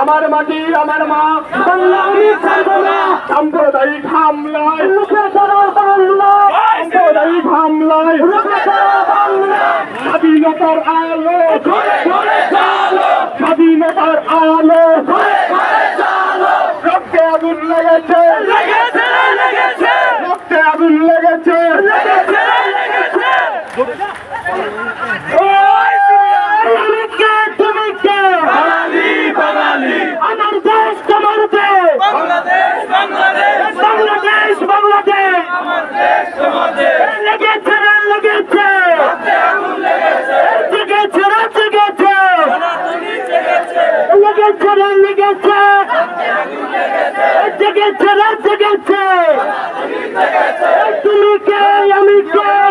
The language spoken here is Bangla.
আমার মাটি আমার মা বাংলা আমি ছাড়বো না সাম্প্রদায়িক হামলায় রুখে দাঁড়াও বাংলা। সাম্প্রদায়িক হামলায় রুখে দাঁড়াও বাংলা। স্বাধীনতার আলো স্বাধীনতার আলো। রক্তে আগুন লেগেছে। রক্তে আগুন লেগেছে। তুমি গেছে লেগেছে। জেগেছে রে জেগেছে তুমি কে আমি কে?